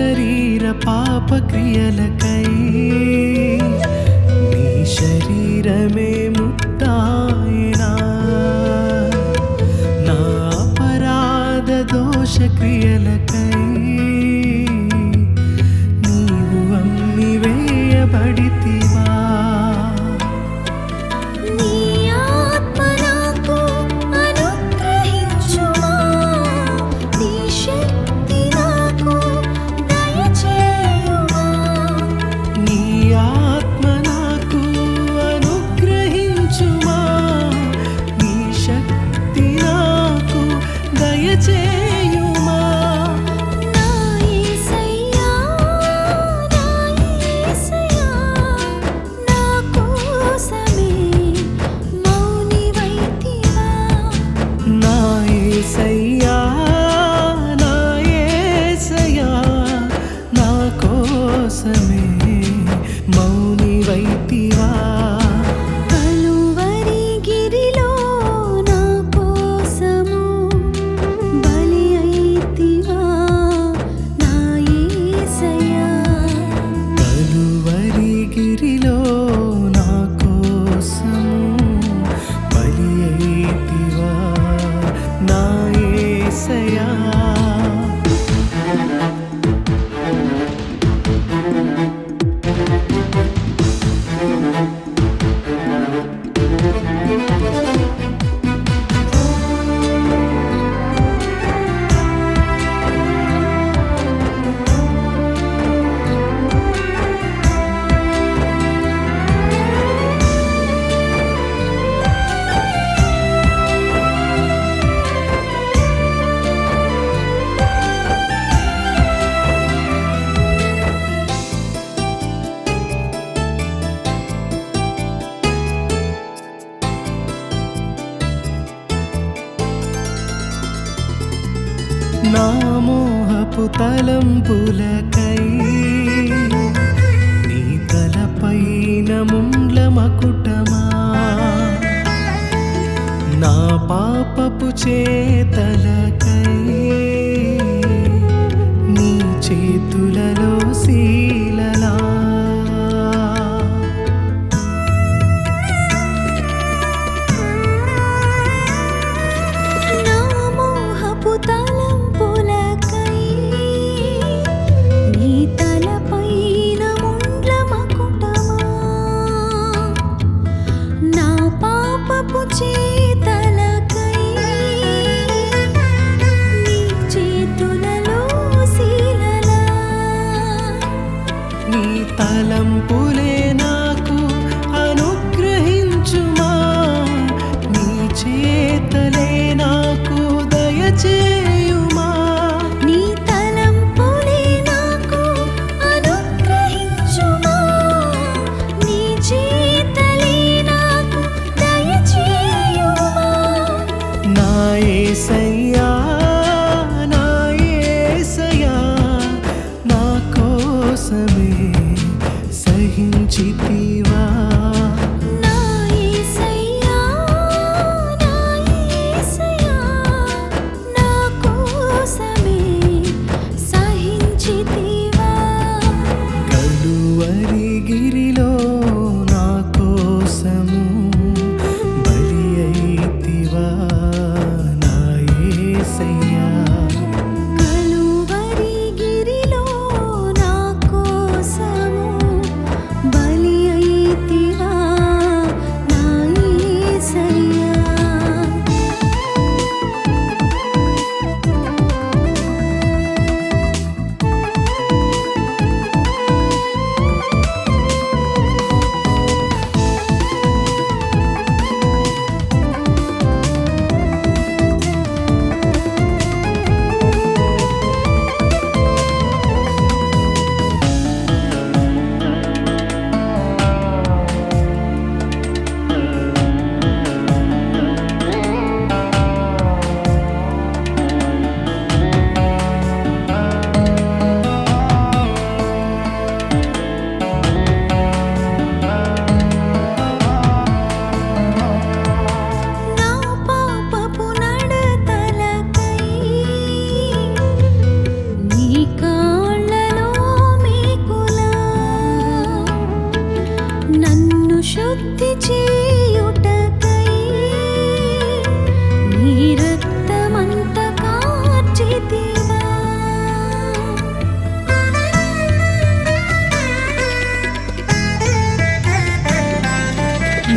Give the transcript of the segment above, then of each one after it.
శరీర పాపక్రియలకై నీ శరీరమే ముక్తి వ్యామోహపు తలంపులకై నీ తలపైన ముండ్ల మకుటమా? నా పాపపు చేతలకై నీ చేతులలో సీ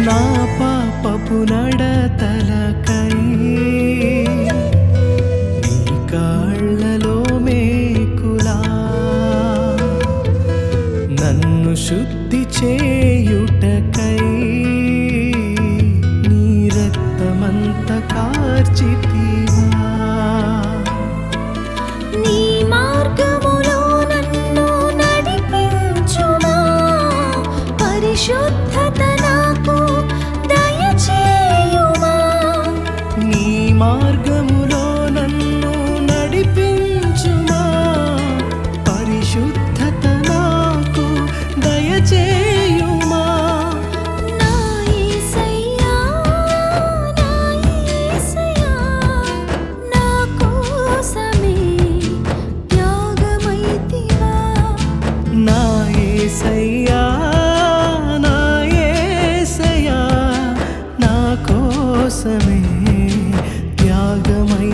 నా పాపపు నడతలకై నీ కాళ్ళలో మేకులా. నన్ను శుద్ధి చే கோசமே தியாகமை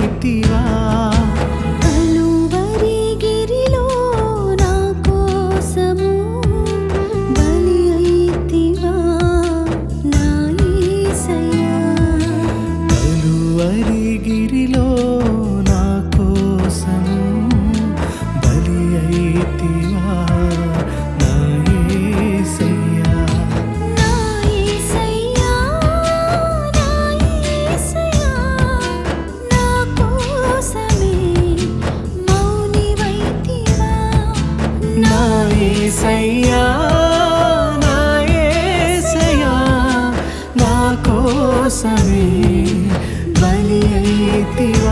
பாசமே பலியை திவா